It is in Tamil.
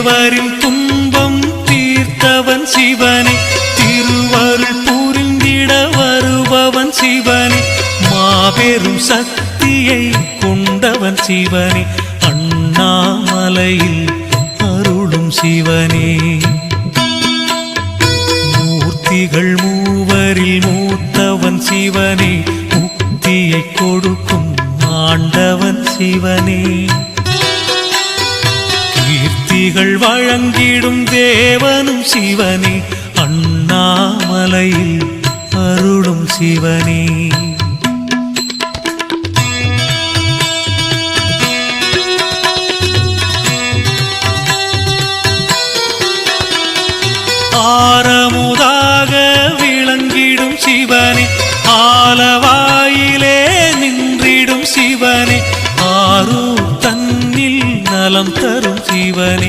தேவரின் துன்பம் தீர்த்தவன் சிவனே. திருவருள் புரிந்திட வருபவன் சிவனே. மாபெரும் சக்தியை கொண்டவன் சிவனே. அண்ணாமலையில் அருளும் சிவனே. மூர்த்திகள் மூவரில் மூத்தவன் சிவனே. முக்தியை கொடுக்கும் ஆண்டவன் சிவனே. கீர்த்திகள் வழங்கிடும் தேவனும் சிவனே அண்ணாமலையில் அருளும் சிவனே. ஆரமுதாக விளங்கிடும் சிவனே ஆலவாயிலே நின்றிடும் சிவனே ஆரூர் தன்னில் நலம் தரும் சிவனே.